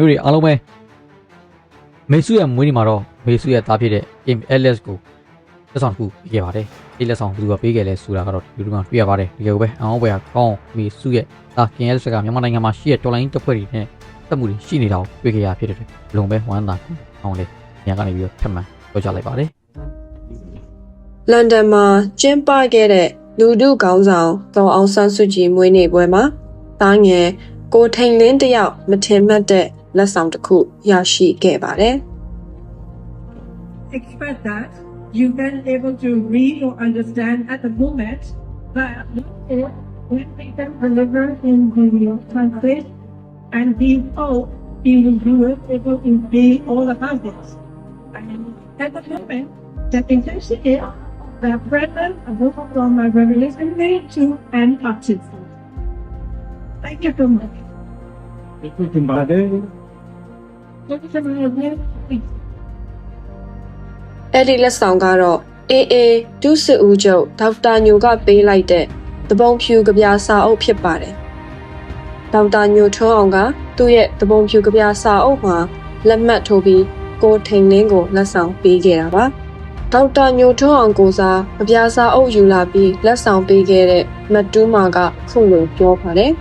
မျိုးတွေအားလုံးပဲမေဆုရဲ့မွေးနေ့မှာတော့မေဆုရဲ့သားဖြစ်တဲ့ Kim Ellis ကိုလက်ဆောင်တစ်ခုပေးခဲ့ပါတယ်ဒီလက်ဆောင်ဘယ်သူကပေးခဲ့လဲဆိုတာကတော့ဒီလိုမှတွေ့ရပါတယ်တကယ်ကိုပဲအအောင်ပွဲကကောင်းမေဆုရဲ့သား Kim Ellis ကမြန်မာနိုင်ငံမှာရှိတဲ့တော်လိုင်းတပ်ဖွဲ့တွေနဲ့တပ်မှုတွေရှိနေတာကိုတွေ့ခဲ့ရဖြစ်တဲ့အတွက်ဘလုံးပဲဝမ်းသာအောင်လေညကနေပြီးတော့ထပ်မံပြောကြလိုက်ပါတယ်လန်ဒန်မှာကျင်းပခဲ့တဲ့လူထုခေါင်းဆောင်ဒေါ်အောင်ဆန်းစုကြည်မွေးနေ့ပွဲမှာတားငယ်ကိုထိန်လင်းတယောက်မထင်မှတ်တဲ့ လက်ဆောင်တစ်ခုရရှိခဲ့ပါတယ် expect that you can able to read or understand at the moment, but when we can deliver in the translate and we hope you will do it able to be all about this. And at the moment, the intention is the present of both from my revelation day to and baptism. Thank you so much. Thank you so much. အဲ့ဒီလက်ဆောင်ကတော့အေးအေးဒုစစ်ဦးချုပ်ဒေါက်တာညိုကပေးလိုက်တဲ့သဘုံဖြူကဗျာစာအုပ်ဖြစ်ပါတယ်ဒေါက်တာညိုထွန်းအောင်ကသူ့ရဲ့သဘုံဖြူကဗျာစာအုပ်မှာလက်မှတ်ထိုးပြီးကိုထိန်လင်းကိုလက်ဆောင်ပေးခဲ့တာပါဒေါက်တာညိုထွန်းအောင်ကိုစားကဗျာစာအုပ်ယူလာပြီးလက်ဆောင်ပေးခဲ့တဲ့မတ်တူးမာကခုလိုပြောပါတယ်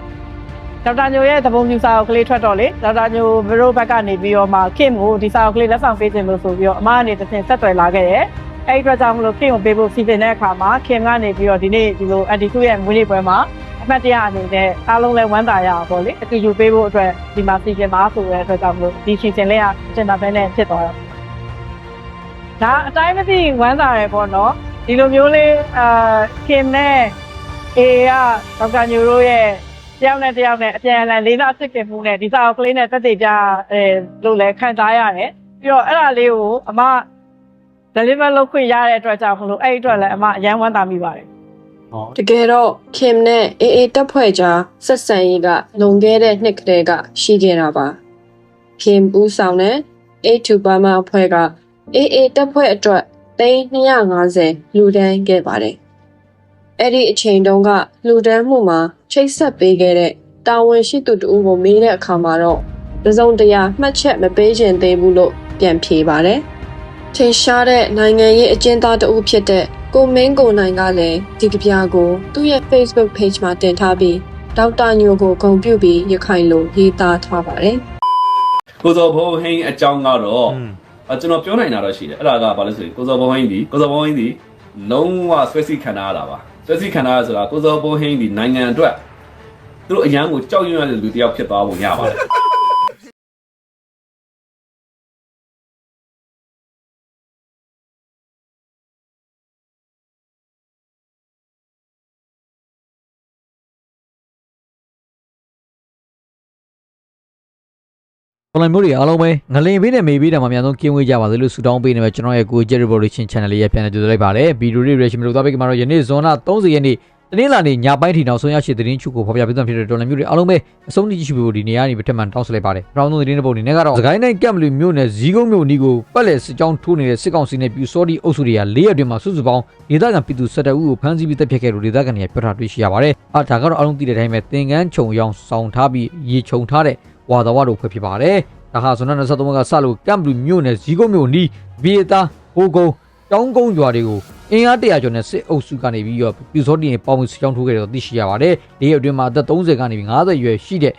ဒေါက်တာညိုရဲ့သဘုံပြူစာအုပ်ကလေးထွက်တော့လေဒေါက်တာညိုဘရိုဘက်ကနေပြီးတော့မှခင်ကိုဒီစာအုပ်ကလေးလက်ဆောင်ပေးခြင်းလို့ဆိုပြီးတော့အမကနေတစ်ဆင့်ဆက်သွယ်လာခဲ့ရဲ့အဲ့ဒီအတွက်ကြောင့်မလို့ခင်ကိုပေးဖို့စီစဉ်တဲ့အခါမှာခင်ကနေပြီးတော့ဒီနေ့ဒီလိုအန်တီစုရဲ့မွေးနေ့ပွဲမှာအမှတ်တရအနေနဲ့အားလုံးလဲဝမ်းသာရအောင်ပေါ့လေအတူယူပေးဖို့အတွက်ဒီမှာစီစဉ်ပါဆိုတဲ့အတွက်ကြောင့်မလို့ဒီရှင်ရှင်လေးကစင်တာဘဲနဲ့ဖြစ်သွားတော့ဒါအတိုင်းမသိဝမ်းသာရယ်ပေါ့နော်ဒီလိုမျိုးလေးအာခင်နဲ့အေကဒေါက်တာညိုတို့ရဲ့ တယောက်နဲ့တယောက်နဲ့အပြန်အလှန်လေးစားစစ်ကင်မှုနဲ့ဒီစာအုပ်ကလေးနဲ့တက်တည်ကြအဲလို့လည်းခံစားရတယ်ပြီးတော့အဲ့ဒါလေးကိုအမ deliver လုပ်ခွင့်ရတဲ့အတွက်ကြောင့်မလို့အဲ့ဒီအတွက်လည်းအမအယမ်းဝမ်းသာမိပါတယ်တကယ်တော့ခင်နဲ့အေးအေးတက်ဖွဲ့ကြားဆက်ဆံရေးကလွန်ခဲ့တဲ့နှစ်ကတည်းကရှိခဲ့တာပါခင်ဦးဆောင်တဲ့ A2 ဘာမာအဖွဲ့ကအေးအေးတက်ဖွဲ့အတွက်350လူဒန်းခဲ့ပါတယ် အဲ့ဒီအချိန်တုန်းကလူဒန်းမှုမှာချိတ်ဆက်ပေးခဲ့တဲ့တာဝန်ရှိသူတူကိုမေးတဲ့အခါမှာတော့တစုံတရာမှတ်ချက်မပေးခြင်းသေးဘူးလို့ပြန်ဖြေပါတယ်ထင်ရှားတဲ့နိုင်ငံရေးအကျဉ်းသားတဦးဖြစ်တဲ့ကိုမင်းကိုနိုင်ကလည်းဒီကဗျာကို သူ့ရဲ့ Facebook page မှာတင်ထားပြီးဒေါက်တာညိုကိုဂုဏ်ပြုပြီးရခိုင်လိုရေးသားထားပါတယ်ကိုစောဘုံဟင်းအကြောင်းကတော့အကျွန်တော်ပြောနိုင်တာတော့ရှိတယ်အဲ့ဒါကဘာလဲဆိုရင်ကိုစောဘုံဟင်းဒီကိုစောဘုံဟင်းဒီလုံးဝဆွဲစီခံထားရတာပါ ဆွဲစီခံထားရဆိုတာကိုစောဘုံဟင်းဒီနိုင်ငံအတွက်သူတို့အရန်ကိုကြောက်ရွံ့ရတဲ့လူတစ်ယောက်ဖြစ်သွားပုံရပါတယ် တော်လိုင်းမျိုးတွေအားလုံးပဲငလင်ပေးနဲ့မေပေးတာမှအများဆုံးကင်းဝေးကြပါစေလို့ဆုတောင်းပေးနေမှာကျွန်တော်ရဲ့ကို Jerry Revolution Channel လေးရဲ့ပြန်လည်ကြိုဆိုလိုက်ပါတယ်ဗီဒီယိုတွေ reaction လို့သွားပေးကြမှာတော့ယနေ့ဇွန်လ30ရက်နေ့တနင်္လာနေ့ညပိုင်းထိနောက်ဆုံးရရှိသတင်းချုပ်ကိုဖော်ပြပေးသွားဖြစ်တဲ့တော်လိုင်းမျိုးတွေအားလုံးပဲအဆုံးထိကြည့်ရှုဖို့ဒီနေရာနေပြထက်မှန်တောင်းဆိုလိုက်ပါတယ်။နောက်ဆုံးသတင်းတစ်ပုဒ်အနေနဲ့ကတော့စကိုင်းတိုင်းကမ်ဘလူမြို့နယ်ဇီးကုန်းမြို့နီးကိုပတ်လက်စစ်ကြောင်းထိုးနေတဲ့စစ်ကောင်စီနဲ့ပြူစောတီအုပ်စုတွေက၄ရက်တွင်မှစုစုပေါင်းဒေသခံပြည်သူ၁၁ဦးကိုဖမ်းဆီးပြီးတပ်ဖြတ်ခဲ့လို့ဒေသခံတွေကပြောထားတွေ့ရှိရပါတယ်။အာဒါကတော့အားလုံးသိတဲ့အတိုင်းပဲသင်္ကန်းခြုံရောင်ဆောင်ထားပြီးရေခြုံထားတဲ့ ဝါသဝတို့ဖွဲ့ဖြစ်ပါတယ်။ဒါဟာဇွန်လ23ကစလို့ကမ်ဘလူမြို့နယ်ဇီးကုန်းမြို့နီးဗီယတာဟိုကုန်းတောင်းကုန်းရွာတွေကိုအင်အားတရာကျော်နဲ့စစ်အုပ်စုကနေပြီးတော့ပြူစောတီရင်ပေါင်းပြီးစစ်ကြောင်းထိုးခဲ့တယ်လို့သိရှိရပါတယ်။ဒီရက်အတွင်းမှာအသက်30ကနေပြီး50ရွယ်ရှိတဲ့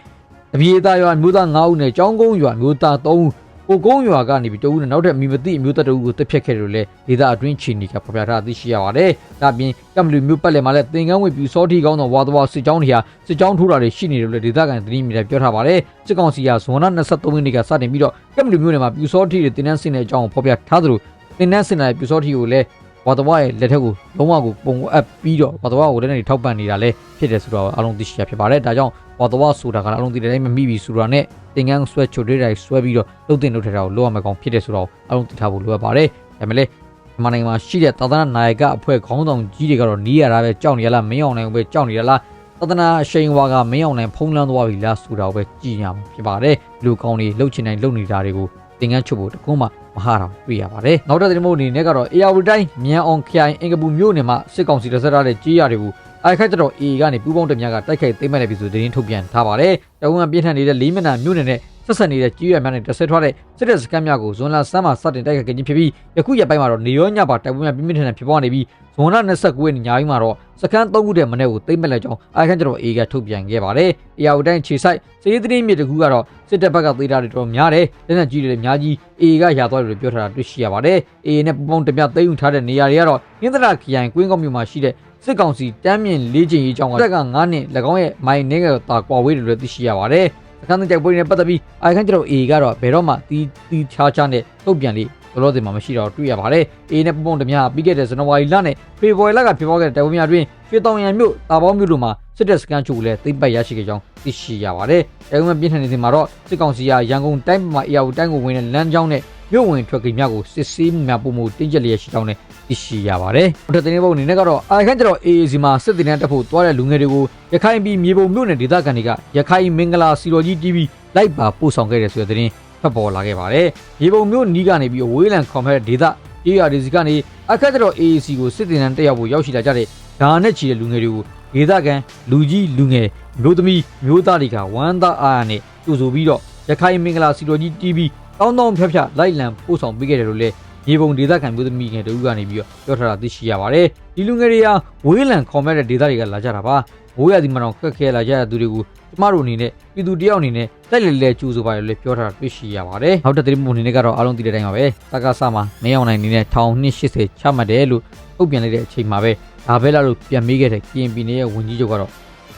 အပြေသားရွာမျိုးသား9ဦးနဲ့ကျောင်းကုန်းရွာမျိုးသား3ဦး ကိုကုန်းရွာကနေပြီးတဦးနဲ့နောက်ထပ်မိမသိအမျိုးသားတဦးကိုတပ်ဖြတ်ခဲ့တယ်လို့လည်းဒေသအတွင်းချီနီကဖော်ပြထားသိရှိရပါတယ်။ဒါပြင်ကမ်ဘလူမျိုးပတ်လည်မှာလည်းသင်္ကန်းဝေပြူစောတီကောင်းသောဝါသဝစစ်ကြောင်းတွေဟာစစ်ကြောင်းထိုးတာတွေရှိနေတယ်လို့ဒေသခံသတင်းမီဒီယာပြောထားပါတယ်။စစ်ကောင်စီကဇွန်လ23ရက်နေ့ကစတင်ပြီးတော့ကမ်ဘလူမျိုးနယ်မှာပြူစောတီတွေတင်နန်းစင်တဲ့အကြောင်းကိုဖော်ပြထားသလိုတင်နန်းစင်တဲ့ပြူစောတီကိုလည်းဝါသဝရဲ့လက်ထက်ကိုလုံးဝကိုပုံအပ်ပြီးတော့ဝါသဝကိုလည်းနေထောက်ပံ့နေတာလည်းဖြစ်တယ်ဆိုတော့အားလုံးသိရှိရဖြစ်ပါတယ်။ဒါကြောင့်ဝါသဝဆိုတာကလည်းအားလုံးသိတဲ့အတိုင်းမမိပြီဆိုတာနဲ့ တင်ကန်းဆွဲချိုတွေးတိုင်းဆွဲပြီးတော့လုတ်တင်လုတ်ထတာကိုလိုရမယ်ကောင်ဖြစ်တယ်ဆိုတော့အားလုံးသိထားဖို့လိုအပ်ပါတယ်။ဒါပေမဲ့လည်းမြန်မာနိုင်ငံမှာရှိတဲ့သာသနာနာယကအဖွဲ့ခေါင်းဆောင်ကြီးတွေကတော့နီးရတာပဲကြောက်နေရလားမင်းအောင်နိုင်ပဲကြောက်နေရလားသာသနာအရှိန်ဝါကမင်းအောင်နိုင်ဖုံးလန်းသွားပြီလားဆိုတာကိုပဲကြည်ရမှာဖြစ်ပါတယ်။လူကောင်းတွေလှုပ်ချင်တိုင်းလှုပ်နေတာတွေကိုတင်ကန်းချုပ်ဖို့တကုံးမှမဟာတာတွေ့ရပါတယ်။နောက်တဲ့သတင်းမို့အနေနဲ့ကတော့အေယာဝတီတိုင်းမြန်အောင်ခရိုင်အင်ကပူမြို့နယ်မှာစစ်ကောင်စီတပ်ဆက်ထားတဲ့ကြေးရတွေကို အိုက်ခိုက်တော် A ကနေပူးပေါင်းတပ်များကတိုက်ခိုက်သိမ်းမဲ့တယ်ပြီဆိုသတင်းထုတ်ပြန်ထားပါတယ်။တအုံကပြင်းထန်နေတဲ့၄မျက်နှာမြို့နယ်နဲ့ဆက်ဆက်နေတဲ့ကြီးရွယ်များနဲ့တဆက်ထွားတဲ့စစ်တပ်စခန်းများကိုဇွန်လဆန်းမှာစတင်တိုက်ခိုက်ခြင်းဖြစ်ပြီးယခုရက်ပိုင်းမှာတော့နေရောညပါတိုက်ပွဲများပြင်းပြင်းထန်ထန်ဖြစ်ပွားနေပြီးဇွန်လ29ရက်နေ့ညပိုင်းမှာတော့စခန်း3ခုတည်းမနေ့ကိုသိမ်းပက်လိုက်ကြောင်းအာခန့်ကျတော်အေကထုတ်ပြန်ခဲ့ပါတယ်။အေယာဦးတိုင်းခြေဆိုင်စည်ရေးသတင်းမြစ်တကူကတော့စစ်တပ်ဘက်ကသေးတာတွေတော်များတယ်။လက်နက်ကြီးတွေလည်းအများကြီးအေကရသွားတယ်လို့ပြောထားတာတွေ့ရှိရပါတယ်။အေနဲ့ပူပေါင်းတပြသိမ်းယူထားတဲ့နေရာတွေကတော့ရင်းသရခရိုင်ကွင်းကောက်မြို့မှာရှိတဲ့ စစ်ကောင်စီတမ်းမြင့်လေးချင်ရေးကြောင်းကတက်က9နှစ်၎င်းရဲ့မိုင်နေကတာကွာဝေးတယ်လို့သိရှိရပါတယ်။အခန်းတိုက်ပွဲနဲ့ပတ်သက်ပြီးအာခန့်ကျတော်အေကတော့ဘယ်တော့မှတီးတီးခြားခြားနဲ့ထုတ်ပြန်လိဘလောစင်မှာမရှိတော့တွေ့ရပါတယ်။ A နဲ့ပုံပုံတများပြီးခဲ့တဲ့ဇန်နဝါရီလနဲ့ဖေဖော်ဝါရီလကဖြစ်ပေါ်ခဲ့တဲ့တိုက်ပွဲများတွင်ရွှေတောင်ရန်မြို့တာပေါင်းမြို့တို့မှာစစ်တပ်စခန်းချုပ်လည်းသိမ်းပိုက်ရရှိခဲ့ကြောင်းသိရှိရပါတယ်။တိုက်ပွဲပြင်းထန်နေစဉ်မှာတော့စစ်ကောင်စီကရန်ကုန်တိုင်းမှာအေယာဝတိုင်းကိုဝင်တဲ့လမ်းကြောင်းနဲ့မြို့ဝင်ထွက်ကိန်းများကိုစစ်ဆေးမှုများပုံမှုတင်းကျပ်လျက်ရှိကြောင်းလည်း သိရှိရပါတယ်။ဟုတ်တဲ့တင်းပုံအနေနဲ့ကတော့အာခန့်ကျတော့ AAC မှာစစ်တင်တန်းတက်ဖို့တွားတဲ့လူငယ်တွေကိုရခိုင်ပြည်မြေပုံမြို့နယ်ဒေသခံတွေကရခိုင်မင်္ဂလာစီတော်ကြီး TV လိုက်ပါပို့ဆောင်ခဲ့တဲ့ဆိုတဲ့သတင်းဖတ်ပေါ်လာခဲ့ပါတယ်။မြေပုံမြို့နီးကနေပြီးဝေးလံခွန်ဖက်ဒေသ ARDC ကနေအခက်ကျတော့ AAC ကိုစစ်တင်တန်းတက်ရောက်ဖို့ရောက်ရှိလာကြတဲ့ဒါနဲ့ချီတဲ့လူငယ်တွေကိုဒေသခံလူကြီးလူငယ်မျိုးသမီးမျိုးသားတွေကဝမ်းသာအားရနဲ့ကြိုဆိုပြီးတော့ရခိုင်မင်္ဂလာစီတော်ကြီး TV တောင်းတောင်းဖြတ်ဖြတ်လိုက်လံပို့ဆောင်ပေးခဲ့တယ်လို့လည်း မြေပုံဒေသခံမျိုးသမီးငယ်တို့ကနေပြီးတော့ပြောထားတာသိရှိရပါတယ်ဒီလူငယ်တွေဟာဝေးလံခွန်ဖက်တဲ့ဒေသတွေကလာကြတာပါမိုးရသည်မှာတော့ခက်ခဲလာကြတဲ့သူတွေကိုကျမတို့အနေနဲ့ပြည်သူတယောက်အနေနဲ့တက်လေလေကြိုးဆိုပါရလို့ပြောထားတာတွေ့ရှိရပါတယ်။နောက်တဲ့သတင်းပုံအနေနဲ့ကတော့အားလုံးသိတဲ့အတိုင်းပါပဲ။တက္ကသမှာမင်းအောင်နိုင်အနေနဲ့ထောင်280ချမှတ်တယ်လို့ထုတ်ပြန်လိုက်တဲ့အချိန်မှာပဲဒါပဲလားလို့ပြန်မေးခဲ့တဲ့ KNP နဲ့ရဲ့ဝန်ကြီးချုပ်ကတော့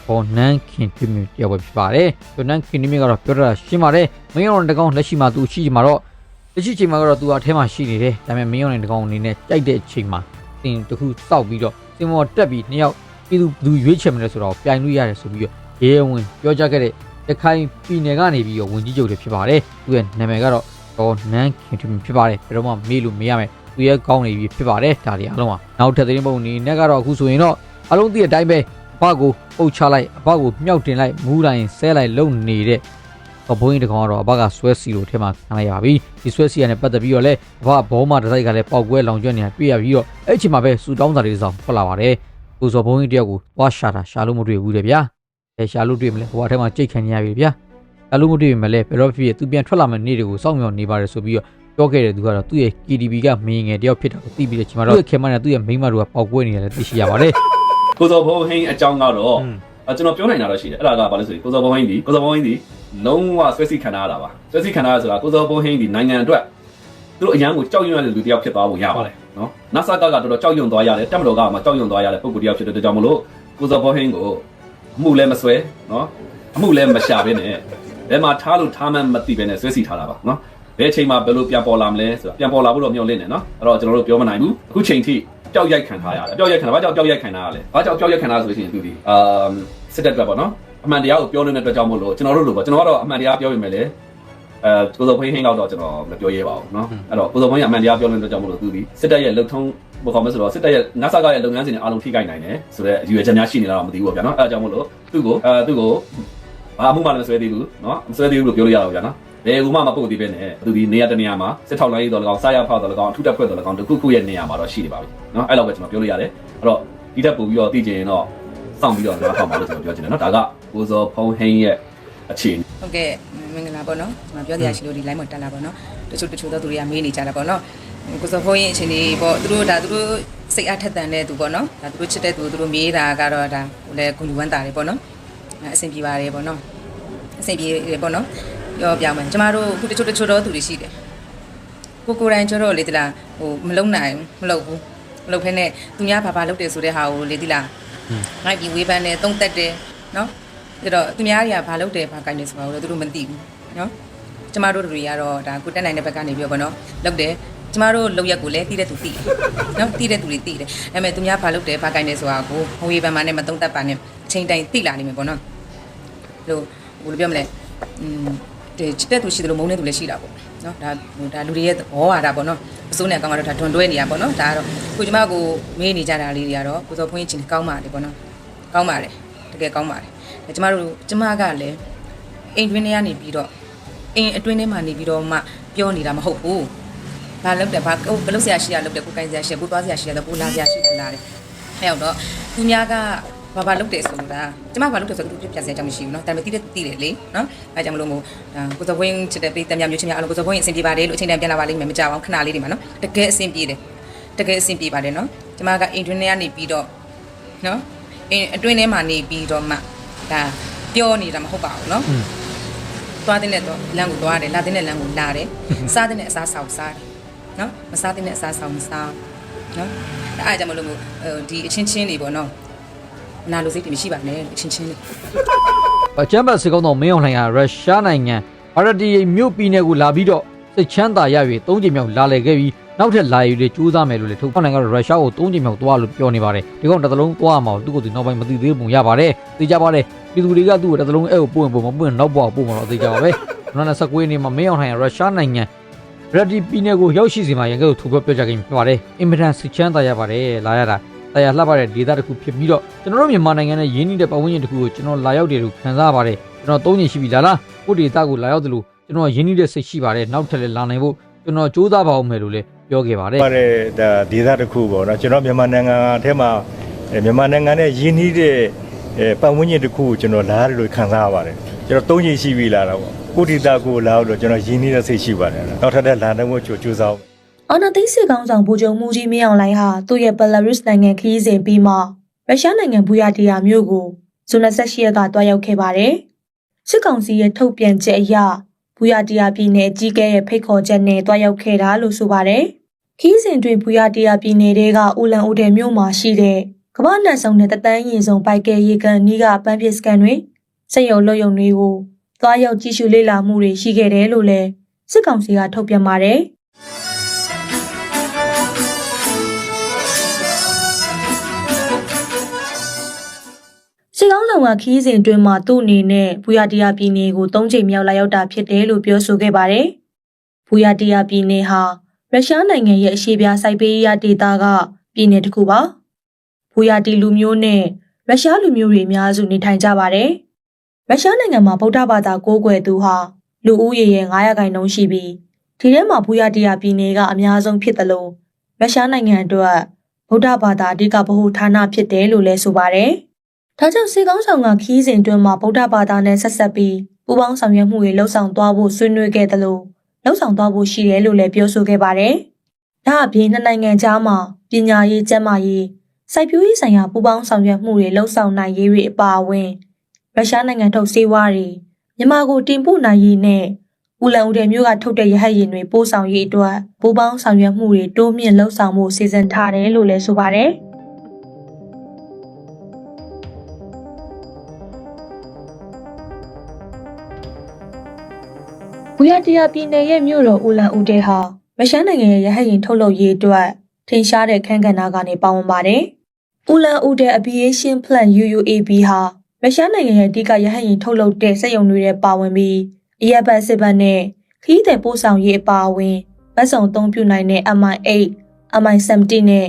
ဘော်နန်းခင်ထွေးမြတယောက်ပဲဖြစ်ပါတယ်။ဘော်နန်းခင်ထွေးမြကတော့ပြောတာရှင်းပါတယ်။မင်းအောင်နိုင်တကောင်လက်ရှိမှာသူရှိမှာတော့ လက်ရှိချိန်မှာကတော့သူအထဲမှာရှိနေတယ်။ဒါပေမဲ့မင်းအောင်နိုင်တကောင်အနေနဲ့ကြိုက်တဲ့အချိန်မှာတင်တခုစောက်ပြီးတော့စင်မော်တက်ပြီးနှစ်ယောက်ပြည်သူဘယ်သူရွေးချယ်မလဲဆိုတော့ပြိုင်လို့ရတယ်ဆိုပြီးတော့ရဲဝင်ပြောကြားခဲ့တဲ့ရခိုင်ပြည်နယ်ကနေပြီးတော့ဝန်ကြီးချုပ်တွေဖြစ်ပါတယ်သူရဲ့နာမည်ကတော့ဒေါ်နန်းခင်ထွေးဖြစ်ပါတယ်ဘယ်တော့မှမေးလို့မရမယ်သူရဲ့ကောင်းနေပြီဖြစ်ပါတယ်ဒါတွေအားလုံးကနောက်ထပ်သတင်းပုံအနေနဲ့ကတော့အခုဆိုရင်တော့အားလုံးသိတဲ့အတိုင်းပဲအဘကိုပုတ်ချလိုက်အဘကိုမြောက်တင်လိုက်မူးတိုင်းဆဲလိုက်လုံနေတဲ့ ဘဘိုးရင်တကောင်ကတော့အဘကဆွဲစီလို့ထဲမှာခံလိုက်ရပါပြီဒီဆွဲစီရနဲ့ပတ်သက်ပြီးတော့လဲအဘဘောမတစ်စိုက်ကလည်းပောက်ကွဲလောင်ကျွမ်းနေတာတွေ့ရပြီးတော့အဲ့အချိန်မှာပဲစူတောင်းစာတွေဆောင်ထွက်လာပါတယ်ကိုစော်ဘုံကြီးတယောက်ကိုသွားရှာတာရှာလို့မတွေ့ဘူးတဲ့ဗျာအဲရှာလို့တွေ့မလဲဟိုအထက်မှာကြိတ်ခံနေရပြီဗျာရှာလို့မတွေ့မလဲဘယ်တော့ဖြစ်ဖြစ်သူပြန်ထွက်လာမယ့်နေ့တွေကိုစောင့်မျှော်နေပါတယ်ဆိုပြီးတော့ပြောခဲ့တဲ့သူကတော့သူ့ရဲ့ KDB ကမင်းငယ်တယောက်ဖြစ်တာကိုသိပြီးတဲ့ချိန်မှာတော့သူ့ရဲ့ခင်မနဲ့သူ့ရဲ့မိန်းမတို့ကပောက်ကွဲနေတယ်လည်းသိရှိရပါတယ်ကိုစောဘုံဟင်းအကြောင်းကတော့အကျွန်တော်ပြောနိုင်တာတော့ရှိတယ်အဲ့ဒါကဘာလဲဆိုရင်ကိုစောဘုံဟင်းဒီကိုစောဘုံဟင်းဒီ လုံးဝဆွဲစီခံထားရတာပါဆွဲစီခံထားရဆိုတာကိုစောဘုံဟင်းဒီနိုင်ငံအတွက်သူတို့အရန်ကိုကြောက်ရွံ့ရတဲ့လူတစ်ယောက်ဖြစ်သွားဖို့ရပါတယ်နော်နဆာကကတော်တော်ကြောက်ရွံ့သွားရတယ်တက်မတော်ကမှကြောက်ရွံ့သွားရတဲ့ပုံကိုတစ်ယောက်ဖြစ်တဲ့အတွက်ကြောင့်မလို့ကိုစောဘုံဟင်းကိုအမှုလည်းမဆွဲနော်အမှုလည်းမရှာဘဲနဲ့ဘယ်မှာထားလို့ထားမှန်းမသိဘဲနဲ့ဆွဲစီထားတာပါနော်ဘယ်အချိန်မှာဘယ်လိုပြန်ပေါ်လာမလဲဆိုတာပြန်ပေါ်လာဖို့တော့မျှော်လင့်နေနော်အဲ့တော့ကျွန်တော်တို့ပြောမနိုင်ဘူးအခုချိန်ထိကြောက်ရိုက်ခံထားရတယ်ကြောက်ရိုက်ခံတာဘာကြောက်ကြောက်ရိုက်ခံထားရလဲဘာကြောက်ကြောက်ရိုက်ခံထားဆိုလို့ရှိရင်သူဒီအာစစ်တပ်ကပေါ့နော် အမှန်တရားကိုပြောနေတဲ့အတွက်ကြောင့်မို့လို့ကျွန်တော်တို့လိုပေါ့ကျွန်တော်ကတော့အမှန်တရားပြောရင်ပဲလေအဲကိုစောဖိဟင်းတော့ကျွန်တော်မပြောရဲပါဘူးเนาะအဲ့တော့ကိုစောဖိဟင်းအမှန်တရားပြောနေတဲ့အတွက်ကြောင့်မို့လို့သူဒီစစ်တပ်ရဲ့လုံထုံးဘယ်ခေါ်မလဲဆိုတော့စစ်တပ်ရဲ့ NASA ကရဲ့လုပ်ငန်းစဉ်တွေအားလုံးထိခိုက်နိုင်တယ်ဆိုတော့အယူအချက်များရှိနေလားတော့မသိဘူးပေါ့ဗျာเนาะအဲ့ဒါကြောင့်မို့လို့သူ့ကိုအဲသူ့ကိုဘာမှမလည်းမဆွဲသေးဘူးเนาะမဆွဲသေးဘူးလို့ပြောလို့ရတော့ဗျာเนาะဘယ်ကူမှမပုတ်သေးပဲနဲ့သူဒီနေရာတနေရာမှာစစ်ထောက်လိုင်းရေးတော်၎င်းစားရဖောက်တော်၎င်းအထူးတက်ဖွဲ့တော်၎င်းတခုခုရဲ့နေရာမှာတော့ရှိနေပါပြီเนาะအဲ့လောက်ပဲကျွန်တော်ပြောလို့ရတယ်အဲ့တော့ဒီတက်ပို့ပြီးတော့သိချင်ရင်တော့ စောင့်ပြီးတော့ကျွန်တော်ဖောက်ပါလို့ကျွန်တော်ပြောချင်တယ်เนาะဒါကကိုစောဖုံးဟင်းရဲ့အခြေအနေ ဟုတ်ကဲ့မင်္ဂလာပါနော်ကျွန်မပြောတရားရှိလို့ဒီ line မှာတက်လာပါနော်တချို့တချို့သောသူတွေကမေးနေကြတာပေါ့နော်ကိုစောဖုန်းရင်အချိန်လေးပေါ့သူတို့ဒါသူတို့စိတ်အားထက်သန်တဲ့သူပေါ့နော်ဒါသူတို့ချစ်တဲ့သူသူတို့မေးတာကတော့ဒါဟိုလဲဂုဏ်ယူဝမ်းတာတယ်ပေါ့နော်အဆင်ပြေပါတယ်ပေါ့နော်အဆင်ပြေတယ်ပေါ့နော်ပြောပြမယ်ကျမတို့အခုတချို့တချို့သောသူတွေရှိတယ်ကိုကိုယ်တိုင်ကျတော့လေတလားဟိုမလုံနိုင်မလုံဘူးမလုံဖ ೇನೆ သူများဘာဘာလုပ်တယ်ဆိုတဲ့ဟာကိုလေတလား ငိုက်ပြီးဝေးပန်းတယ်တုံးတက်တယ်နော်အဲ့တော့သူများတွေကဘာလုပ်တယ်ဘာကိုင်တယ်ဆိုတာကိုလည်းသူတို့မသိဘူးနော်ကျမတို့တွေကတော့ဒါကိုတက်နိုင်တဲ့ဘက်ကနေပြောပါတော့လုပ်တယ်ကျမတို့လောက်ရက်ကိုလည်းတီးတဲ့သူတီးတယ်နော်တီးတဲ့သူတွေတီးတယ်ဒါပေမဲ့သူများဘာလုပ်တယ်ဘာကိုင်တယ်ဆိုတာကိုဟိုဝေးပန်းမနဲ့မတုံးတက်ပါနဲ့အချိန်တိုင်းသိလာနိုင်မယ်ပေါ့နော်လို့ဘယ်လိုပြောမလဲอืมတဲ့ချစ်တဲ့သူရှိတယ်လို့မုန်းတဲ့သူလည်းရှိတာပေါ့နော်ဒါဟိုဒါလူတွေရဲ့ဘောဟာတာပေါ့နော် အစိုးနဲ့ကောင်းကတော့ဒါတွန်တွဲနေတာပေါ့နော်ဒါကတော့ကိုကျမကိုမေးနေကြတာလေးတွေကတော့ကိုစောဖွင့်ချင်းကောင်းပါတယ်ပေါ့နော်ကောင်းပါတယ်တကယ်ကောင်းပါတယ်ဒါကျမတို့ကျမကလည်းအိမ်တွင်းထဲကနေပြီးတော့အိမ်အတွင်းထဲမှာနေပြီးတော့မှပြောနေတာမဟုတ်ဘူးဘာလုပ်တယ်ဘာကိုဘလုပ်ဆရာရှိရလုပ်တယ်ကိုကိုင်းဆရာရှိကိုသွားဆရာရှိရတော့ကိုလာဆရာရှိတယ်လာတယ်အဲ့တော့သူများက ဘာဘာလုပ်တယ်ဆိုတာကျမဘာလုပ်တယ်ဆိုတော့သူပြပြစရာကြောင်မရှိဘူးเนาะဒါပေမဲ့တီးတဲ့တီးတယ်လေเนาะအဲကြောင့်မလို့မို့ဒါကိုစဝင်းချစ်တဲ့ပေးတမ်းများမျိုးချင်းများအားလုံးကိုစဝင်းအဆင်ပြေပါတယ်လို့အချိန်တန်ပြန်လာပါလိမ့်မယ်မကြောက်အောင်ခဏလေးဒီမှာเนาะတကယ်အဆင်ပြေတယ်တကယ်အဆင်ပြေပါတယ်เนาะကျမကအိမ်တွင်းထဲကနေပြီးတော့เนาะအိမ်အတွင်းထဲမှာနေပြီးတော့မှဒါပြောနေတာမဟုတ်ပါဘူးเนาะ သွားတဲ့နဲ့တော့လမ်းကိုသွားတယ်လာတဲ့နဲ့လမ်းကိုလာတယ်စားတဲ့နဲ့အစားဆောင်စားတယ်နော်မစားတဲ့နဲ့အစားဆောင်မစားနော်အဲအားကြောင့်မလို့မို့ဟိုဒီအချင်းချင်းတွေပေါ့ နော်နာလိုစိတ်တွေမရှိပါနဲ့အချင်းချင်းတွေအချမ်းဘတ်စေကောင်းတော်မင်းအောင်လှိုင်ဟာရုရှားနိုင်ငံဘာရတီမြို့ပြည်နယ်ကိုလာပြီးတော့စစ်ချမ်းသာရ၍၃ချိန်မြောက်လာလည်ခဲ့ပြီးနောက်ထပ်လာယူတွေစူးစမ်းမယ်လို့လည်းထုတ်ဖော်နိုင်ငံကရုရှားကို၃ချိန်မြောက်သွားလို့ပြောနေပါတယ်ဒီကောင်တစ်သလုံးသွားမှာသူ့ကိုယ်သူနောက်ပိုင်းမသိသေးဘူးပုံရပါတယ်သိကြပါတယ်ပြည်သူတွေကသူ့ကိုတစ်သလုံးအဲ့ကိုပို့ရင်ပို့မပို့ရင်နောက်ဘွားပို့မှာတော့သိကြပါပဲ2019ရက်နေ့မှာမင်းအောင်လှိုင်ရုရှားနိုင်ငံရတီပြည်နယ်ကိုရောက်ရှိစီမှာရန်ကုန်ကိုထုတ်ဖော်ပြောကြားခဲ့ပြီးဖြစ်ပါတယ်အင်မတန်စစ်ချမ်းသာရပါတယ်လာရတာ တရားလှပတဲ့ဒေသတစ်ခုဖြစ်ပြီးတော့ကျွန်တော်တို့မြန်မာနိုင်ငံနဲ့ရင်းနှီးတဲ့ပတ်ဝန်းကျင်တစ်ခုကိုကျွန်တော်လာရောက်တယ်လို့ခံစားရပါတယ်ကျွန်တော်သုံးညရှိပြီလားလားကိုဒေသကိုလာရောက်တယ်လို့ကျွန်တော်ရင်းနှီးတဲ့စိတ်ရှိပါတယ်နောက်ထပ်လည်းလာနိုင်ဖို့ကျွန်တော်စူးစမ်းပါအောင်မယ်လို့လည်းပြောခဲ့ပါတယ်ပါတဲ့ဒါဒေသတစ်ခုပေါ့နော်ကျွန်တော်မြန်မာနိုင်ငံထဲမှာအဲမြန်မာနိုင်ငံနဲ့ရင်းနှီးတဲ့အဲပတ်ဝန်းကျင်တစ်ခုကိုကျွန်တော်လာရတယ်လို့ခံစားရပါတယ်ကျွန်တော်သုံးချိန်ရှိပြီလာတာပေါ့ကိုဒေသကိုလာတော့ကျွန်တော်ရင်းနှီးတဲ့စိတ်ရှိပါတယ်နောက်ထပ်တဲ့လာတဲ့ဘုတ်ကြိုးကြိုးစား အာနာသိန်းစစ်ကောင်းဆောင်ဗိုလ်ချုပ်မှုကြီးမင်းအောင်လှိုင်ဟာသူ့ရဲ့ဘယ်လာရုစ်နိုင်ငံခရီးစဉ်ပြီးမှရုရှားနိုင်ငံဘူယာတီယာမြို့ကိုဇွန်28ရက်ကတွားရောက်ခဲ့ပါတယ်။စစ်ကောင်စီရဲ့ထုတ်ပြန်ချက်အရဘူယာတီယာပြည်နယ်အကြီးအကဲရဲ့ဖိတ်ခေါ်ချက်နဲ့တွားရောက်ခဲ့တာလို့ဆိုပါတယ်။ခရီးစဉ်တွင်ဘူယာတီယာပြည်နယ်တဲကဦးလန်ဦးတယ်မြို့မှာရှိတဲ့ကမ္ဘာ့နတ်ဆောင်တဲ့တသန်းရင်ဆောင်ဘိုက်ကယ်ရေကန်နီးကပန်းပစ်စကန်တွေစက်ရုံလုံယုံတွေကိုတွားရောက်ကြည့်ရှုလေ့လာမှုတွေရှိခဲ့တယ်လို့လည်းစစ်ကောင်စီကထုတ်ပြန်ပါတယ်။ စီကောင်းဆောင်ကခီးစဉ်အတွင်းမှာသူ့အနေနဲ့ဘူယာတီယာပြည်နယ်ကို၃ချိန်မြောက်လာရောက်တာဖြစ်တယ်လို့ပြောဆိုခဲ့ပါတယ်။ဘူယာတီယာပြည်နယ်ဟာရုရှားနိုင်ငံရဲ့အရှေ့ပြားစိုက်ပေးရဒေသကပြည်နယ်တစ်ခုပါ။ဘူယာတီလူမျိုးနဲ့ရုရှားလူမျိုးတွေအများစုနေထိုင်ကြပါတယ်။ရုရှားနိုင်ငံမှာဗုဒ္ဓဘာသာကိုးကွယ်သူဟာလူဦးရေရဲ့900ခန့်နှုန်းရှိပြီးဒီထဲမှာဘူယာတီယာပြည်နယ်ကအများဆုံးဖြစ်တယ်လို့ရုရှားနိုင်ငံအတွက်ဗုဒ္ဓဘာသာအဓိကဗဟုဌာနဖြစ်တယ်လို့လည်းဆိုပါတယ်။ ဒါကြောင့်စေကောင်းဆောင်ကခီးစဉ်အတွင်းမှာဗုဒ္ဓဘာသာနဲ့ဆက်ဆက်ပြီးပူးပေါင်းဆောင်ရွက်မှုတွေလှုပ်ဆောင်သွားဖို့ဆွေးနွေးခဲ့တယ်လို့လှုပ်ဆောင်သွားဖို့ရှိတယ်လို့လည်းပြောဆိုခဲ့ပါတယ်။ဒါအပြင်နှစ်နိုင်ငံကြားမှာပညာရေးကျန်းမာရေးစိုက်ပျိုးရေးဆိုင်ရာပူးပေါင်းဆောင်ရွက်မှုတွေလှုပ်ဆောင်နိုင်ရေးတွေအပါအဝင်ရုရှားနိုင်ငံထုတ်ဆေးဝါးတွေမြန်မာကိုတင်ပို့နိုင်ရေးနဲ့ဦးလန်ဦးတဲ့မျိုးကထုတ်တဲ့ရဟတ်ယာဉ်တွေပို့ဆောင်ရေးအတွက်ပူးပေါင်းဆောင်ရွက်မှုတွေတိုးမြင့်လှုပ်ဆောင်မှုစီစဉ်ထားတယ်လို့လည်းဆိုပါတယ်။ ဘူယာတီယာပြည်နယ်ရဲ့မြို့တော်ဦးလန်ဦးတဲဟာရုရှားနိုင်ငံရဲ့ရဟတ်ယာဉ်ထုတ်လုပ်ရေးအတွက်ထင်ရှားတဲ့ခန်းကဏ္ဍကနေပါဝင်ပါတယ်။ဦးလန်ဦးတဲ Aviation Plan UUAB ဟာရုရှားနိုင်ငံရဲ့အဓိကရဟတ်ယာဉ်ထုတ်လုပ်တဲ့စက်ရုံတွေထဲပါဝင်ပြီးအရက်ဘတ်စစ်ဘတ်နဲ့ခရီးသည်ပို့ဆောင်ရေးအပါအဝင်ဗတ်စုံအသုံးပြုနိုင်တဲ့ MI8, MI17 နဲ့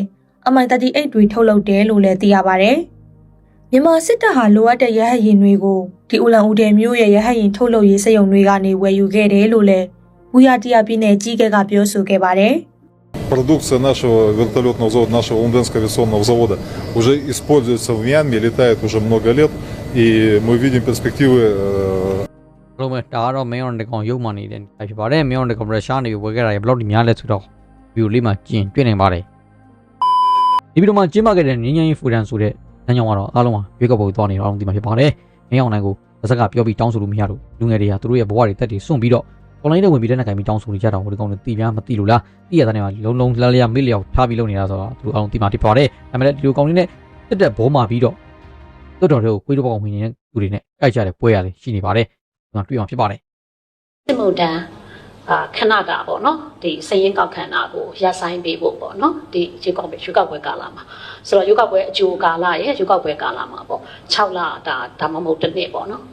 MI38 တွေထုတ်လုပ်တယ်လို့လည်းသိရပါတယ်။ မြန်မာစစ်တပ်ဟာလိုအပ်တဲ့ရဟတ်ယာဉ်တွေကိုဒီဦးလန်ဦးတဲမျိုးရဲ့ရဟတ်ယာဉ်ထုတ်လုပ်ရေးစက်ရုံတွေကနေဝယ်ယူခဲ့တယ်လို့လည်းဘူယာတီယာပြည်နယ်ကြီးကဲကပြောဆိုခဲ့ပါတယ်။ Продукция нашего вертолетного завода, нашего Лондонского авиационного завода уже используется в Мьянме, летает уже много лет, и мы видим перспективы э, လုံးမဲ့ဒါကတော့မင်းအောင်တကောင်ရုပ်မှနေတဲ့တိုက်ဖြစ်ပါတယ်မင်းအောင်တကောင်ရုရှားနေပြီးဝယ်ခဲ့တာရဘလောက်ဒီများလဲဆိုတော့ဗီဒီယိုလေးမှာကျင်တွေ့နိုင်ပါတယ်ဒီဗီဒီယိုမှာကျင်းပခဲ့တဲ့ငင်းငင်းဖူဒန်ဆိုတဲ့ လမ်းကြောင်းကတော့အားလုံးဟာရွေးကောက်ပွဲသွားနေတော့အောင်ဒီမှာဖြစ်ပါတယ်မင်းအောင်နိုင်ကိုတစ်စက်ကပြောပြီးတောင်းဆိုလို့မရလို့လူငယ်တွေကသူတို့ရဲ့ဘဝတွေတက်တွေစွန့်ပြီးတော့ online နဲ့ဝင်ပြီးတဲ့နိုင်ကပြီးတောင်းဆိုနေကြတာဟိုဒီကောင်တွေတီးပြားမတီးလို့လားတီးရတဲ့နေရာလုံးလုံးလလျာမေ့လျောက်ထားပြီးလုပ်နေတာဆိုတော့သူအောင်တီးမှတီးပါတယ်ဒါပေမဲ့ဒီလိုကောင်တွေနဲ့တက်တက်ဘောမှာပြီးတော့တွတ်တော်တွေကိုခွေးတော့ပေါင်းဝင်နေတဲ့သူတွေနဲ့ကြိုက်ကြတဲ့ပွဲရလေရှိနေပါတယ်ဒီမှာတွေ့အောင်ဖြစ်ပါတယ်စစ်မှုတန်း အာခဏတာပေါ့နော်ဒီစည်ရင်ကောက်ခံတာကိုရပ်ဆိုင်ပေးဖို့ပေါ့နော်ဒီရေကောက်ပဲရေကောက်ပွဲကာလမှာဆိုတော့ရေကောက်ပွဲအကျိုးကာလရဲ့ရေကောက်ပွဲကာလမှာပေါ့6လဒါဒါမှမဟုတ်တစ်နှစ်ပေါ့နော်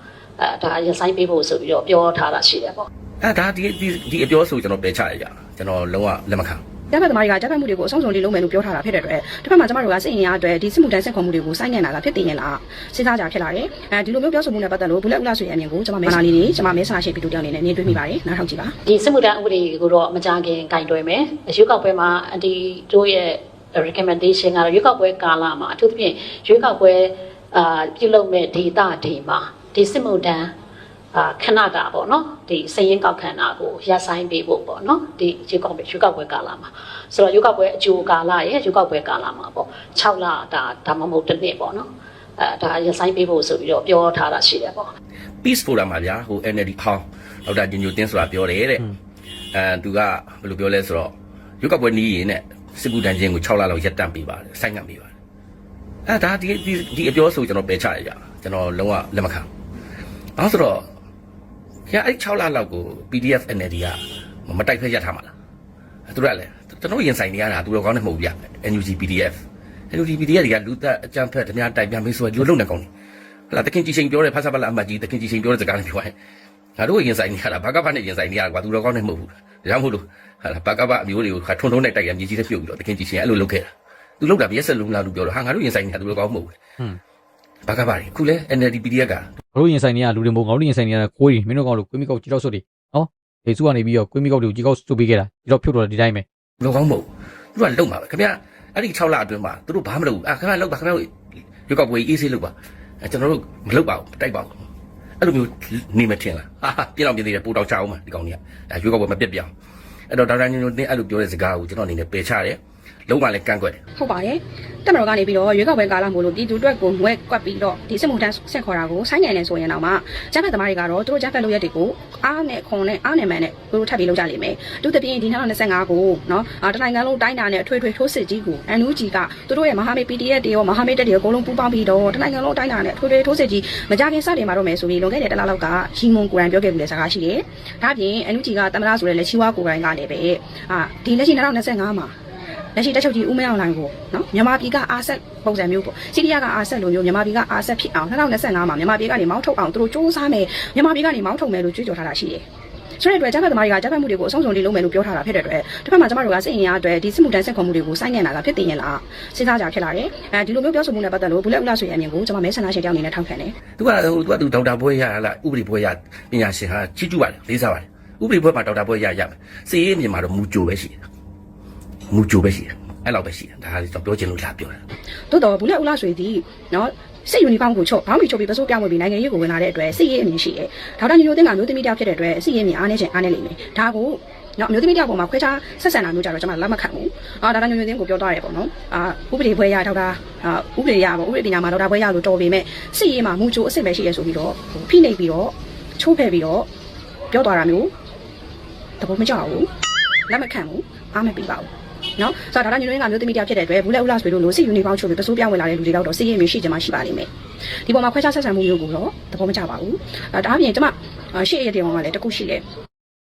အဲဒါရပ်ဆိုင်ပေးဖို့ဆိုပြီးတော့ပြောထားတာရှိတယ်ပေါ့အဲဒါဒီဒီဒီအပြောဆိုကျွန်တော်ပယ်ချရကြကျွန်တော်လုံးဝလက်မခံ တပတ်သမားတွေကတပ်ဖက်မှုတွေကိုအဆုံးစုံလေးလုံးမယ်လို့ပြောထားတာဖြစ်တဲ့အတွက်တစ်ဖက်မှာကျမတို့ကစိတ်အင်အားအတွက်ဒီစစ်မှုတန်းစစ်ခေါ်မှုတွေကိုစိုင်းနေတာလားဖြစ်တင်နေလားစဉ်းစားကြဖြစ်လာတယ်အဲဒီလိုမျိုးပြောဆိုမှုနဲ့ပတ်သက်လို့ဘုလက်ဦးလာဆိုရဲ့အမြင်ကိုကျမမဲဆာလေးနေကျမမဲဆာရှိဗီဒီယိုတောင်နေနဲ့မြင်တွေ့မိပါတယ်နားထောင်ကြည့်ပါဒီစစ်မှုတန်းဥပဒေကိုတော့မကြခင်ကင်တွယ်မယ်ရေကောက်ပွဲမှာအဒီတို့ရဲ့ recommendation ကတော့ရေကောက်ပွဲကာလမှာအထူးသဖြင့်ရေကောက်ပွဲအာပြုလုပ်မဲ့ဒေတာတွေမှာဒီစစ်မှုထမ်း အာခဏတာပေါ့နော်ဒီစည်ရင်ကောက်ခံတာကိုရပ်ဆိုင်ပေးဖို့ပေါ့နော်ဒီရေကောက်ပဲရေကောက်ပွဲကာလမှာဆိုတော့ရေကောက်ပွဲအကျိုးကာလရဲ့ရေကောက်ပွဲကာလမှာပေါ့6လဒါဒါမှမဟုတ်တစ်နှစ်ပေါ့နော်အဲဒါရပ်ဆိုင်ပေးဖို့ဆိုပြီးတော့ပြောထားတာရှိတယ်ပေါ့ peace forum မှာဗျာဟို NLD ဟောင်းဒေါက်တာညိုညိုတင်းဆိုတာပြောတယ်တဲ့အဲသူကဘယ်လိုပြောလဲဆိုတော့ရုပ်ကပွဲနီးရင်နဲ့စစ်ကူတန်းချင်းကို6လလောက်ရပ်တန့်ပေးပါတယ်ဆိုင်းငံ့ပေးပါတယ်အဲဒါဒီဒီဒီအပြောဆိုကျွန်တော်ပယ်ချရကြကျွန်တော်လုံးဝလက်မခံဘာလို့ဆိုတော့ ခင်ဗျာအဲ့6လလောက်ကို PDF NLD ကမတိုက်ဖက်ရပ်ထားမှာလားသူတို့ကလည်းကျွန်တော်ရင်ဆိုင်နေရတာသူတို့ကောင်းနေမဟုတ်ဘူးဗျ NUG PDF NUG PDF တွေကလူသက်အကြမ်းဖက်ဓမြတိုက်ပြန်ပြီးဆိုရင်လူလုံနေကောင်းတယ်ဟလာတခင်ကြီးချိန်ပြောတဲ့ဖတ်စာပလာအမတ်ကြီးတခင်ကြီးချိန်ပြောတဲ့စကားနဲ့ပြောရင်ငါတို့ရင်ဆိုင်နေရတာဘာကဘာနဲ့ရင်ဆိုင်နေရတာကွာသူတော်ကောင်းနဲ့မဟုတ်ဘူးဒါကြောင့်မို့လို့ဟာလာဘာကဘာအမျိုးတွေကိုခါထုံထုံနဲ့တိုက်ရမြေကြီးနဲ့ပြုတ်ပြီးတော့တခင်ကြီးချိန်အဲ့လိုလုပ်ခဲ့တာသူလုပ်တာမျက်စက်လုံးလားလို့ပြောတော့ဟာငါတို့ရင်ဆိုင်နေတာသူတော်ကောင်းမဟုတ်ဘူးဟွန်း ဘာကဘာတွေခုလဲ NLD PDF ကငါတို့ရင်ဆိုင်နေရလူတွေမဟုတ်ငါတို့ရင်ဆိုင်နေရကိုယ်ကြီးမင်းတို့ကောင်လို့ကိုယ်မိကောက်ကြီးတော့ဆွတ်တယ်နော်ဒီစုကနေပြီးတော့ကိုယ်မိကောက်တွေကိုကြီးကောက်ဆွတ်ပေးခဲ့တာဒီတော့ဖြုတ်တော့ဒီတိုင်းပဲသူတော်ကောင်းမဟုတ်သူကလုံမှာပဲခင်ဗျအဲ့ဒီ6လအတွင်းမှာသူတို့ဘာမလုပ်ဘူးအာခင်ဗျလောက်ပါခင်ဗျရုပ်ကပွဲအေးဆေးလုပ်ပါအဲကျွန်တော်တို့မလုပ်ပါဘူးတိုက်ပါဘူးအဲ့လိုမျိုးနေမထင်လားဟာပြင်းအောင်ပြင်းသေးတယ်ပို့တော့ချအောင်မှာဒီကောင်ကြီးကအဲရုပ်ကပွဲမပြက်ပြောင်းအဲ့တော့ဒေါက်တာညိုညိုတင်းအဲ့လိုပြောတဲ့စကားကိုကျွန်တော်အနေနဲ့ပယ်ချတယ် လုံးဝလည်းကန့်ကွက်တယ်ဟုတ်ပါတယ်တက်မတော်ကနေပြီးတော့ရွေးကောက်ပွဲကာလမို့လို့ပြည်သူအတွက်ကိုငွဲကွက်ပြီးတော့ဒီစစ်မှုထမ်းဆက်ခေါ်တာကိုဆိုင်းငံ့နေဆိုရင်တော့မှဂျက်ဖက်သမားတွေကတော့သူတို့ဂျက်ဖက်လုပ်ရက်တွေကိုအားနဲ့ခွန်နဲ့အားနဲ့မှန်နဲ့သူတို့ထပ်ပြီးလုပ်ကြလိမ့်မယ်သူတပြင်းဒီ2025ကိုနော်အာတနိုင်ငံလုံးတိုင်းတာနဲ့အထွေထွေထိုးစစ်ကြီးကို NUG ကသူတို့ရဲ့မဟာမိတ် PDF တွေရောမဟာမိတ်တက်တွေရောအကုန်လုံးပူးပေါင်းပြီးတော့တနိုင်ငံလုံးတိုင်းတာနဲ့အထွေထွေထိုးစစ်ကြီးမကြခင်စတင်မှာတော့မယ်ဆိုပြီးလွန်ခဲ့တဲ့တစ်လလောက်ကရီမွန်ကိုရန်ပြောခဲ့ပြီးတဲ့စကားရှိတယ်ဒါ့အပြင် NUG ကတမလားဆိုတဲ့လက်ချီဝါကိုရန်ကလည်းပဲအာဒီလက်ရှိ2025မှာ လက်ရှိတက်ချုပ်ကြီးဦးမင်းအောင်လှိုင်ကိုနော်မြန်မာပြည်ကအာဆက်ပုံစံမျိုးပေါ့စီးရီးယားကအာဆက်လိုမျိုးမြန်မာပြည်ကအာဆက်ဖြစ်အောင်2025မှာမြန်မာပြည်ကနေမောင်းထုတ်အောင်သူတို့စူးစမ်းမယ်မြန်မာပြည်ကနေမောင်းထုတ်မယ်လို့ကြွေးကြော်ထားတာရှိတယ်ဆိုတဲ့အတွက်ဂျပန်သမားတွေကဂျပန်မှုတွေကိုအဆုံးစုံလေးလုပ်မယ်လို့ပြောထားတာဖြစ်တဲ့အတွက်တစ်ဖက်မှာကျမတို့ကစိတ်အင်အားအတွက်ဒီစစ်မှုတန်းဆက်ခွန်မှုတွေကိုစိုင်းငံ့တာကဖြစ်တင်ရလားစဉ်းစားကြဖြစ်လာတယ်အဲဒီလိုမျိုးပြောဆိုမှုနဲ့ပတ်သက်လို့ဘူးလက်ဦးလာဆိုရအမြင်ကိုကျမမဲဆန္ဒရှင်တယောက်အနေနဲ့ထောက်ခံတယ်သူကဟိုသူကသူဒေါက်တာဘွဲရဟလားဥပဒေဘွဲရပညာရှင်ဟာချီးကျူးပါတယ်လေးစားပါတယ်ဥပဒေဘွဲမှာဒေါက်တာဘွဲရရမယ်စီရေးမြန်မာတော့မူကြိုပဲရှိတယ် မူကြိုပဲရှိတယ်အဲ့လောက်ပဲရှိတယ်ဒါကကျွန်တော်ပြောချင်လို့လာပြောတာတိုးတော့ဘူးလက်ဦးလာဆိုသည်နော်စစ်ယူနီဖောင်းကိုချုပ်ဘောင်းမီချုပ်ပြီးပစိုးပြောင်းဝင်ပြီးနိုင်ငံရေးကိုဝင်လာတဲ့အတွက်စစ်ရေးအမြင်ရှိတယ်ဒေါက်တာညိုညိုတင်ကမျိုးသမီးတယောက်ဖြစ်တဲ့အတွက်စစ်ရေးအမြင်အားနေခြင်းအားနေလိမ့်မယ်ဒါကိုနော်မျိုးသမီးတယောက်ပေါ်မှာခွဲခြားဆက်ဆံတာမျိုးကြတော့ကျွန်မလက်မခံဘူးအာဒေါက်တာညိုညိုတင်ကိုပြောသွားတယ်ပေါ့နော်အာဥပဒေဘွဲရဒေါက်တာအာဥပဒေရပေါ့ဥပဒေပညာမှာဒေါက်တာဘွဲရလို့တော်ပေမဲ့စစ်ရေးမှာမူချိုအစ်စ်ပဲရှိရဆိုပြီးတော့ဖိနှိပ်ပြီးတော့ချိုးဖဲ့ပြီးတော့ပြောသွားတာမျိုးတဘောမကြောက်ဘူးလက်မခံဘူးအားမပေးပါဘူး နော်ဆိုတော့ဒါကညွှန်ရင်းကမျိုးသမီးတယောက်ဖြစ်တဲ့အတွက်ဘူးလက်ဦးလာဆိုလို့လို့စစ်ယူနီဖောင်းချုပ်ပြီးပစိုးပြောင်းဝင်လာတဲ့လူတွေတော့စစ်ရေးမျိုးရှိကြမှာရှိပါလိမ့်မယ်ဒီပေါ်မှာခွဲခြားဆက်ဆံမှုမျိုးကိုတော့သဘောမကျပါဘူးအဲဒါအပြင်ကျွန်မရှေ့ရတဲ့ဘောမှာလည်းတခုရှိတယ်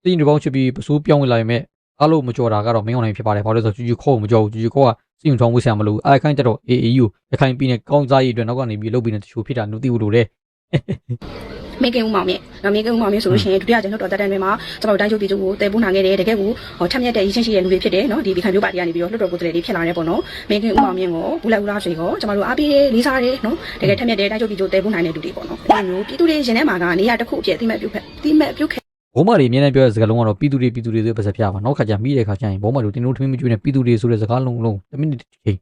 တင်းယူပေါင်းချစ်ပြီးပစိုးပြောင်းဝင်လာရင်မဲ့အားလို့မကြော်တာကတော့မင်းအောင်နိုင်ဖြစ်ပါတယ်ဘာလို့လဲဆိုတော့ဂျူဂျူခေါ့မကြော်ဘူးဂျူဂျူခေါ့ကစီယုံချောင်းဝှက်ဆရာမလို့အဲခိုင်းကြတော့ AAU ရခိုင်ပြည်နယ်ကောင်းစားရေးအတွက်နောက်ကနေပြီးလုတ်ပြီးနေတချို့ဖြစ်တာနုသိဘူးလို့လေ မေကင်ဦးမောင်မြင့်နော်မေကင်ဦးမောင်မြင့်ဆိုလို့ရှိရင်ဒုတိယကျင်းတော့တက်တန်းတွေမှာကျွန်တော်တို့တိုင်းချုပ်ပြည်သူကိုတည်ပိုးနိုင်ခဲ့တယ်တကယ်ကိုဟောထက်မြက်တဲ့ရည်ချင်းရှိတဲ့လူတွေဖြစ်တယ်နော်ဒီဒီခံမျိုးပါတီကနေပြီးတော့လွှတ်တော်ကိုယ်စားလှယ်တွေဖြစ်လာတယ်ပေါ့နော်မေကင်ဦးမောင်မြင့်ကိုဘူးလက်ဦးလားဆိုရင်ကိုကျွန်တော်တို့အားပေးလေးစားတယ်နော်တကယ်ထက်မြက်တဲ့တိုင်းချုပ်ပြည်သူတည်ပိုးနိုင်တဲ့လူတွေပေါ့နော်ဒီမျိုးပြည်သူတွေရင်ထဲမှာကနေရာတစ်ခုအဖြစ်အတိမတ်ပြုတ်ဖက်အတိမတ်ပြုတ်ခဲ့ဘုံမတွေအမြဲတမ်းပြောတဲ့စကားလုံးကတော့ပြည်သူတွေပြည်သူတွေဆိုတဲ့ပတ်စပြပါနောက်ခါကျမိတဲ့ခါကျရင်ဘုံမတို့တင်းတို့ထမင်းမကျွေးနဲ့ပြည်သူတွေဆိုတဲ့စကားလုံးလုံးတစ်မိနစ်တစ်ချိန်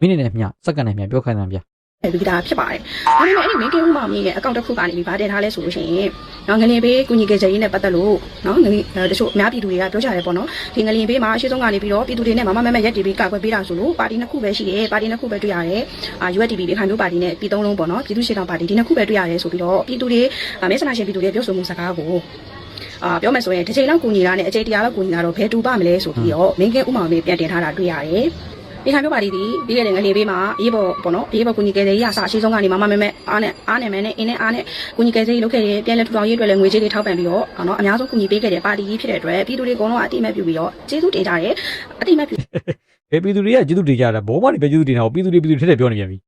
မိနစ်နဲ့မျှစက္ကန့်နဲ့မျှပြောခိုင်းတာဗျာ ပြီးတာဖြစ်ပါတယ်။ဒါပေမဲ့အဲ့ဒီ main game မှာမြင်တဲ့အကောင့်တစ်ခုကနေပြီးဗာတင်ထားလဲဆိုလို့ရှိရင်နော်ငလင်ဘေးကုညီကေဂျယ်ရေးနဲ့ပတ်သက်လို့နော်ငလင်တချို့အများပြည်သူတွေကပြောကြတယ်ပေါ့နော်ဒီငလင်ဘေးမှာအရှိဆုံးကနေပြီးတော့ပြည်သူတွေနဲ့မမမမရက်တီပြီးကာကွယ်ပေးတာဆိုလို့ပါတီနှစ်ခုပဲရှိတယ်ပါတီနှစ်ခုပဲတွေ့ရတယ်အာ USDP ဒီခိုင်မျိုးပါတီနဲ့ပြည်သုံးလုံးပေါ့နော်ပြည်သူ့ရှေ့တော်ပါတီဒီနှစ်ခုပဲတွေ့ရတယ်ဆိုပြီးတော့ပြည်သူတွေမဲဆန္ဒရှင်ပြည်သူတွေပြောဆိုမှုစကားကိုအာပြောမယ်ဆိုရင်တစ်ချိန်လောက်ကူညီတာနဲ့အချိန်တရာလောက်ကူညီတာတော့ဘယ်တူပါမလဲဆိုပြီးတော့ main game ဥမာမေးပြန်တင်ထားတာတွေ့ရတယ် ဒီခိုင်မျိုးပါတီဒီပြီးခဲ့တဲ့ငလင်ဘေးမှာအေးပေါ်ပေါ့နော်အေးပေါ်ကုညီကေဂျယ်ရေးအစအရှိဆုံးကနေမမမမအားနဲ့အားနဲ့မဲနဲ့အင်းနဲ့အားနဲ့ကုညီကေဂျယ်ရေးလုပ်ခဲ့တယ်ပြန်လဲထူထောင်ရေးအတွက်လည်းငွေကြေးတွေထောက်ပံ့ပြီးတော့နော်အများဆုံးကုညီပေးခဲ့တဲ့ပါတီကြီးဖြစ်တဲ့အတွက်ပြည်သူတွေအကုန်လုံးအတိအမဲ့ပြုပြီးတော့ကျေးဇူးတင်ကြတယ်အတိအမဲ့ပြုဘယ်ပြည်သူတွေကကျေးဇူးတင်ကြတာဘုံမတွေပဲကျေးဇူးတင်တာကိုပြည်သူတွေပြည်သူတွေထက်တဲ့ပြောနေပြန်ပြီ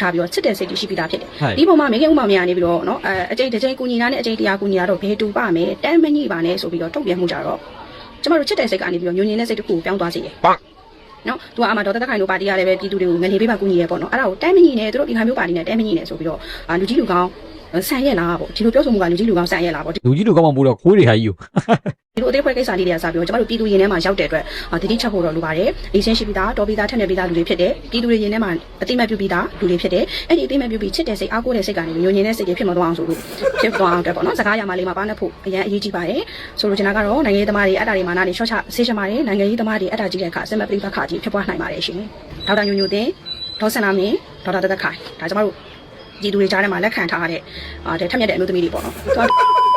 ထားပြီးတော့ချစ်တဲ့စိတ်တွေရှိပြီးသားဖြစ်တယ်ဟဲ့ဒီပုံမှာမေခင်ဥမာမရနေပြီးတော့နော်အဲအကျိတ်တစ်ချိန်ကုညီနာနဲ့အကျိတ်တရားကုညီနာတော့ဘယ်တူပါမယ်တမ်းမညိပါနဲ့ဆိုပြီးတော့ထုတ်ပြန်မှုကြတော့ကျမတို့ချစ်တဲ့စိတ်ကနေပြီးတော့ညဉ့်ညင်တဲ့စိတ်တစ်ခုကိုပြောင်းသွားစေတယ် နော်သူကအမတော်တက်ခိုင်တို့ပါတီကလည်းပဲပြည်သူတွေကိုငနေပေးပါကူညီရဲပေါ့နော်အဲ့ဒါကိုတမ်းမညိနဲ့သူတို့ဒီခါမျိုးပါတီနဲ့တမ်းမညိနဲ့ဆိုပြီးတော့အာလူကြီးလူကောင်းဆန်ရက်လားပေါ့ဒီလိုပြောဆိုမှုကလူကြီးလူကောင်းဆန်ရက်လားပေါ့လူကြီးလူကောင်းမှမဟုတ်တော့ခိုးတွေဟာကြီးကို ဒီလိုအသေးဖွဲကိစ္စလေးတွေကစပြီးတော့ကျမတို့ပြည်သူရင်ထဲမှာရောက်တဲ့အတွက်တတိချက်ဖို့တော့လိုပါတယ်။အေးရှင်းရှိပြီးသားတော်ပြီးသားထက်နေပြီးသားလူတွေဖြစ်တယ်။ပြည်သူတွေရင်ထဲမှာအတိမတ်ပြုပြီးသားလူတွေဖြစ်တယ်။အဲ့ဒီအတိမတ်ပြုပြီးချစ်တဲ့စိတ်အားကိုးတဲ့စိတ်ကနေညဉ့်ညင်တဲ့စိတ်တွေဖြစ်မသွားအောင်ဆိုလို့ဖြစ်သွားအောင်အတွက်ပေါ့နော်။စကားရမှာလေးမှာပါနှက်ဖို့အရင်အရေးကြီးပါတယ်။ဆိုလိုချင်တာကတော့နိုင်ငံရေးသမားတွေအတ္တတွေမာနတွေရှော့ချဆေးရှင်းပါတယ်။နိုင်ငံရေးသမားတွေအတ္တကြီးတဲ့အခါအစမပရိပခါကြီးဖြစ်ပွားနိုင်ပါတယ်ရှင်။ဒေါက်တာညိုညိုတင်ဒေါ်စင်နာမင်းဒေါက်တာတသက်ခိုင်ဒါကျမတို့ဒီသူတွေကြားထဲမှာလက်ခံထားရတဲ့အာတဲ့ထက်မြက်တဲ့အမျိုးသမီးတွေပေါ့နော်။